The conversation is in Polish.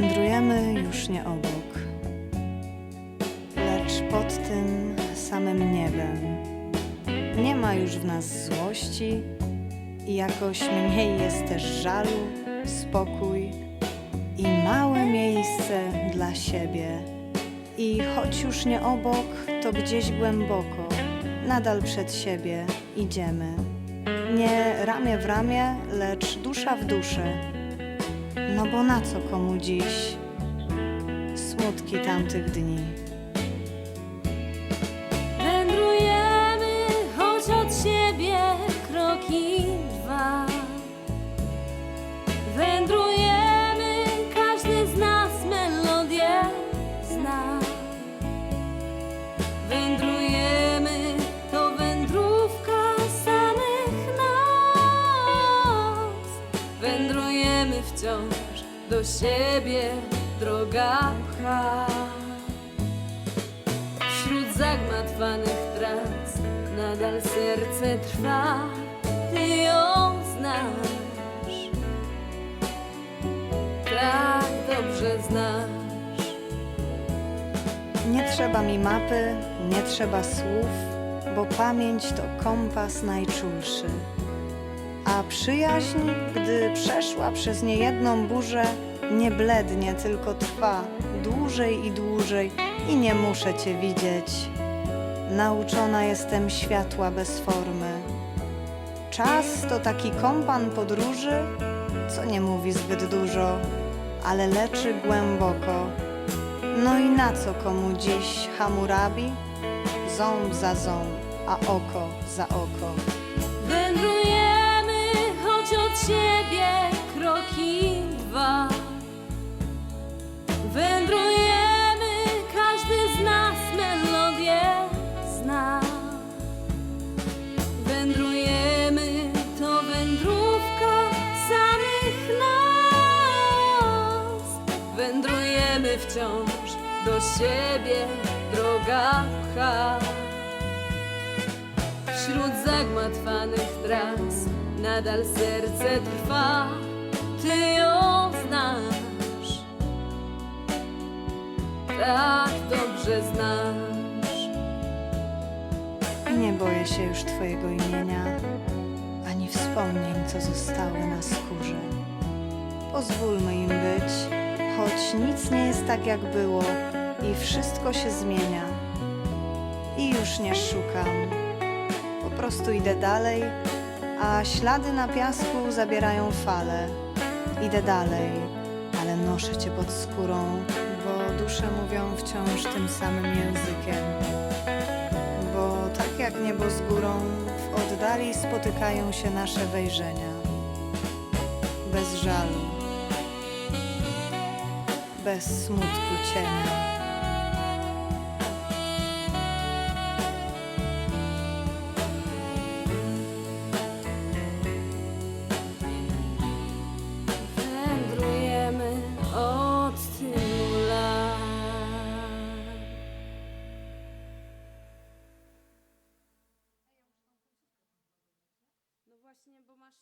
Wędrujemy już nie obok, lecz pod tym samym niebem. Nie ma już w nas złości i jakoś mniej jest też żalu, spokój i małe miejsce dla siebie. I choć już nie obok, to gdzieś głęboko, nadal przed siebie idziemy. Nie ramię w ramię, lecz dusza w duszę. No bo na co komu dziś smutki tamtych dni? Wciąż do siebie, droga pcha. Wśród zagmatwanych trans nadal serce trwa. Ty ją znasz, tak dobrze znasz. Nie trzeba mi mapy, nie trzeba słów, bo pamięć to kompas najczulszy. A przyjaźń, gdy przeszła przez niejedną burzę, nie blednie, tylko trwa dłużej i dłużej i nie muszę cię widzieć. Nauczona jestem światła bez formy. Czas to taki kompan podróży, co nie mówi zbyt dużo, ale leczy głęboko. No i na co komu dziś Hammurabi? Ząb za ząb, a oko za oko. Wciąż do siebie, droga pcha. Wśród zagmatwanych tras nadal serce trwa. Ty ją znasz, tak dobrze znasz. Nie boję się już Twojego imienia, ani wspomnień, co zostały na skórze. Pozwólmy im być, choć nic nie jest tak, jak było i wszystko się zmienia. I już nie szukam, po prostu idę dalej, a ślady na piasku zabierają fale. Idę dalej, ale noszę Cię pod skórą, bo dusze mówią wciąż tym samym językiem bo tak jak niebo z górą, w oddali spotykają się nasze wejrzenia. Bez żalu, bez smutku cienia. Wędrujemy od tylu lat. No właśnie, bo masz